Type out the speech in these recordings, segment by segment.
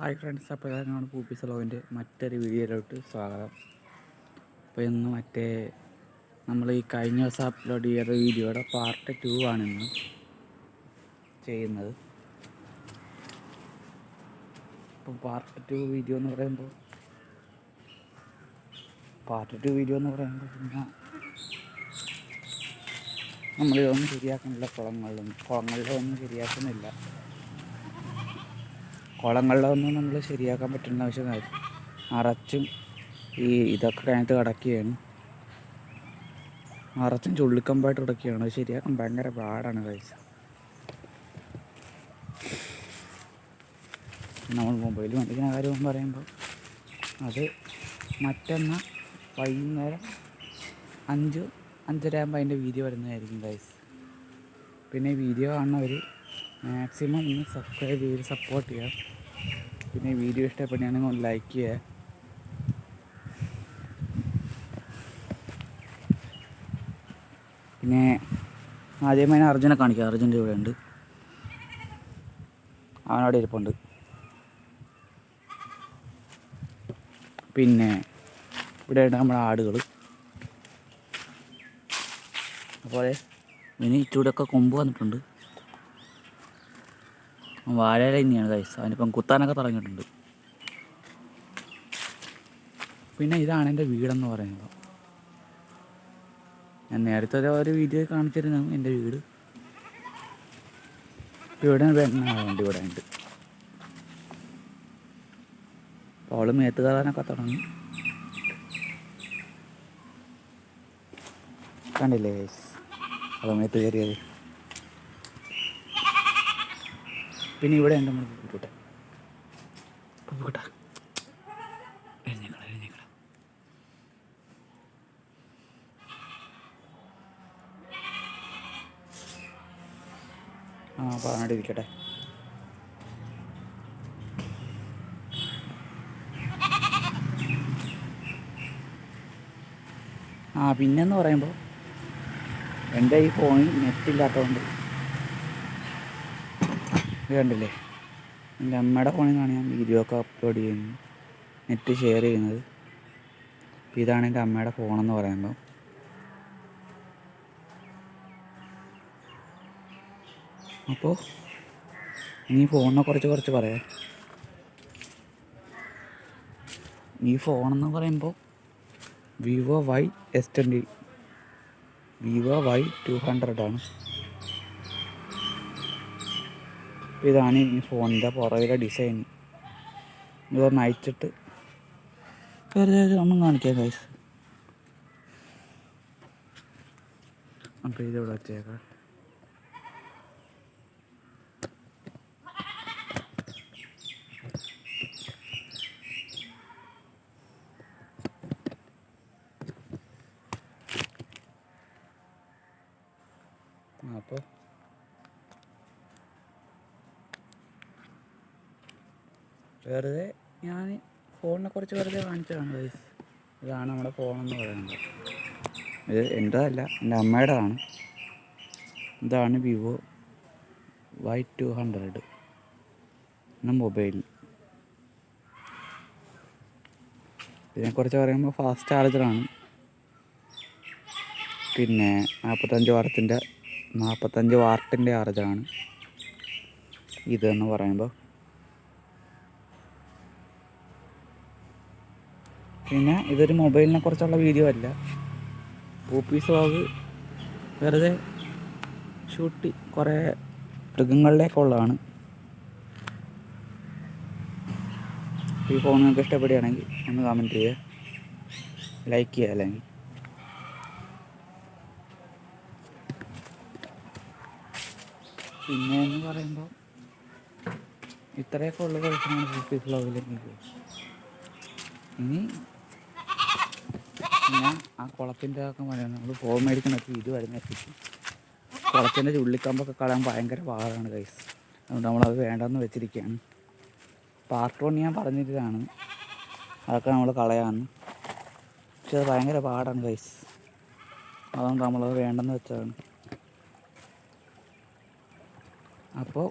Hi friends അപ്പോൾ ഇതാണ് പൂപ്പീസ് ലോവിന്റെ മറ്റൊരു വീഡിയോയിലോട്ട് സ്വാഗതം. അപ്പോൾ ഇന്ന് മറ്റേ നമ്മൾ ഈ കഴിഞ്ഞ ദിവസം അപ്ലോഡ് ചെയ്ത വീഡിയോയുടെ പാർട്ട് ടു ആണ് ഇന്ന് ചെയ്യുന്നത്. അപ്പോൾ പാർട്ട് ടു വീഡിയോ എന്ന് പറയുമ്പോൾ പാർട്ട് ടു വീഡിയോ എന്ന് പറയുമ്പോൾ പിന്നെ നമ്മളിതൊന്നും ശരിയാക്കുന്നില്ല കുളങ്ങളിലൊന്നും കുളങ്ങളിലൊന്നും ശരിയാക്കുന്നില്ല. കുളങ്ങളിലൊന്നും നമ്മൾ ശരിയാക്കാൻ പറ്റുന്ന ആവശ്യമില്ല അറച്ചും ഈ ഇതൊക്കെ കഴിഞ്ഞിട്ട് കിടക്കുകയാണ്. അറച്ചും ചുള്ളിക്കമ്പായിട്ട് കിടക്കുകയാണ്. അത് ശരിയാക്കാൻ ഭയങ്കര പാടാണ് കഴിച്ച നമ്മൾ മൊബൈൽ മേടിക്കുന്ന കാര്യം പറയുമ്പോൾ അത് മറ്റന്ന വൈകുന്നേരം അഞ്ച് അഞ്ചര ആകുമ്പോൾ അതിന്റെ വീഡിയോ വരുന്നതായിരിക്കും ഗൈസ് പിന്നെ വീഡിയോ കാണുന്നവർ മാക്സിമം ഒന്ന് സബ്സ്ക്രൈബ് ചെയ്ത് സപ്പോർട്ട് ചെയ്യുക. പിന്നെ വീഡിയോ ഇഷ്ടപ്പെടുകയാണെങ്കിൽ ഒന്ന് ലൈക്ക് ചെയ്യുക. പിന്നെ ആദ്യമായി അർജുനെ കാണിക്കുക അർജുന്റെ ഇവിടെ ഉണ്ട്. അവനവിടെ ഇരിപ്പുണ്ട്. പിന്നെ ഇവിടെ നമ്മുടെ ആടുകൾ. അതുപോലെ ഇനി ഇച്ചൂടെയൊക്കെ കൊമ്പ് വന്നിട്ടുണ്ട്. വാഴയില തന്നെയാണ് കൈസ് അതിനിപ്പം കുത്താനൊക്കെ തുടങ്ങിയിട്ടുണ്ട്. പിന്നെ ഇതാണ് എന്റെ വീടെന്ന് പറയുന്നത്. ഞാൻ നേരത്തെ ഒരു- വീഡിയോ കാണിച്ചിരുന്നു എന്റെ വീട്. ഇവിടെ വെണ്ണുണ്ട് ഇവിടെ ഉണ്ട്. അവൾ മേത്ത് കയറാനൊക്കെ തുടങ്ങി. കണ്ടില്ലേ ഗൈസ് അവൾ മേത്ത് കയറിയത്. പിന്നെ ഇവിടെ ഉണ്ട് നമ്മൾ പൂക്കൂട്ടെ പൂക്കൂട്ട ആ പറഞ്ഞിട്ടിരിക്കട്ടെ ആ പിന്നെന്ന് പറയുമ്പോൾ എന്റെ ഈ ഫോണിൽ നെറ്റ് ഇല്ലാത്തതുകൊണ്ട് ഇത് കണ്ടില്ലേ? എന്റെ അമ്മയുടെ നിന്നാണ് ഞാൻ വീഡിയോ ഒക്കെ അപ്ലോഡ് ചെയ്യുന്നത്. നെറ്റ് ഷെയർ ചെയ്യുന്നത്. അപ്പോൾ ഇതാണ് എന്റെ അമ്മയുടെ ഫോണെന്ന് പറയുമ്പോൾ അപ്പോൾ ഇനി ഫോണിനെ കുറിച്ച് കുറച്ച് പറയാം. ഈ ഫോണെന്ന് പറയുമ്പോൾ Vivo Y S twenty Vivo Y two ഹൺഡ്രഡാണ് ഇതാണ് ഈ ഫോണിന്റെ പുറകിലെ ഡിസൈൻ ഇതൊന്ന് അയച്ചിട്ട് നമ്മൾ ഒന്നും കാണിക്കാം കൈസ് അപ്പോൾ ഇതിവിടെ വെച്ചേക്കാം അപ്പോൾ വെറുതെ ഞാൻ ഫോണിനെ കുറിച്ച് വെറുതെ കാണിച്ചതാണ് ഗൈസ് ഇതാണ് നമ്മുടെ ഫോണെന്ന് പറയുന്നത്. ഇത് എന്റെതല്ല എന്റെ അമ്മയുടെതാണ്. ഇതാണ് വിവോ വൈ ടു ഹൺഡ്രഡ് എന്ന മൊബൈൽ ഇതിനെക്കുറിച്ച് പറയുമ്പോൾ ഫാസ്റ്റ് ചാർജറാണ് പിന്നെ നാൽപ്പത്തഞ്ച് വാർത്തിന്റെ നാൽപ്പത്തഞ്ച് വാർട്ടിന്റെ ചാർജറാണ് ഇതെന്ന് പറയുമ്പോൾ പിന്നെ ഇതൊരു മൊബൈലിനെ കുറിച്ചുള്ള വീഡിയോ അല്ല. പൂപ്പീസ് വ്ളോഗ് വെറുതെ ഷൂട്ട് കുറേ മൃഗങ്ങളിലേക്ക് ഉള്ളതാണ്. ഈ ഫോൺ നിങ്ങൾക്ക് ഇഷ്ടപ്പെടുകയാണെങ്കിൽ ഒന്ന് കമന്റ് ചെയ്യുക. ലൈക്ക് ചെയ്യുക അല്ലെങ്കിൽ. പിന്നെ എന്ന് പറയുമ്പോൾ ഇത്രയൊക്കെ ഉള്ള കുഴപ്പമാണ് പൂപ്പീസ് വ്ളോഗിലേക്ക് ഇനി ആ കുളത്തിന്റെ ഒക്കെ മഴയാണ് നമ്മൾ ഫോം മേടിക്കണമൊക്കെ ഇത് വരുന്നെത്തിക്കും കുളത്തിന്റെ ചുള്ളിക്കമ്പൊക്കെ കളയാൻ ഭയങ്കര പാടാണ് കൈസ് അതുകൊണ്ട് നമ്മളത് വേണ്ടെന്ന് വെച്ചിരിക്കുകയാണ്. പാർട്ട് വൺ ഞാൻ പറഞ്ഞിട്ടാണ് അതൊക്കെ നമ്മൾ കളയാണ്. പക്ഷെ അത് ഭയങ്കര പാടാണ് കൈസ് അതുകൊണ്ട് നമ്മളത് വേണ്ടെന്ന് വെച്ചതാണ്. അപ്പോൾ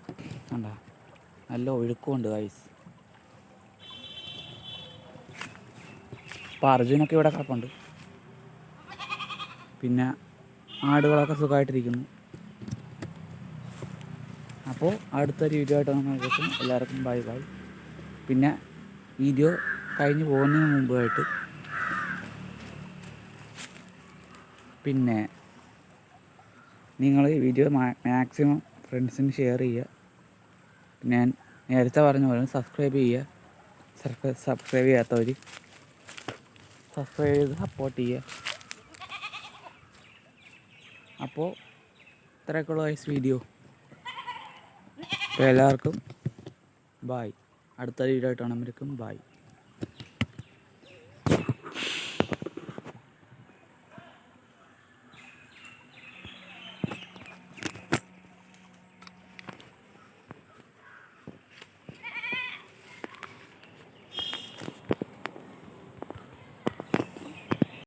കണ്ട നല്ല ഒഴുക്കമുണ്ട് കൈസ് അപ്പോൾ അർജുനൊക്കെ ഇവിടെ കിടപ്പുണ്ട്. പിന്നെ ആടുകളൊക്കെ സുഖമായിട്ടിരിക്കുന്നു. അപ്പോൾ അടുത്തൊരു വീഡിയോ ആയിട്ട് നമ്മൾ എല്ലാവർക്കും ബൈ ബൈ പിന്നെ വീഡിയോ കഴിഞ്ഞ് പോകുന്നതിന് മുമ്പായിട്ട് പിന്നെ നിങ്ങൾ ഈ വീഡിയോ മാക്സിമം ഫ്രണ്ട്സിന് ഷെയർ ചെയ്യുക. ഞാൻ നേരത്തെ പറഞ്ഞ പോലെ സബ്സ്ക്രൈബ് ചെയ്യുക. സബ്സ്ക്രൈബ് ചെയ്യാത്തവർ സബ്സ്ക്രൈബ് ചെയ്ത് സപ്പോർട്ട് ചെയ്യുക. അപ്പോൾ ഇത്രയൊക്കെയുള്ള വയസ്സ് വീഡിയോ അപ്പോൾ എല്ലാവർക്കും ബായ് അടുത്ത വീഡിയോ ആയിട്ട് കാണുമ്പോഴേക്കും ബായ്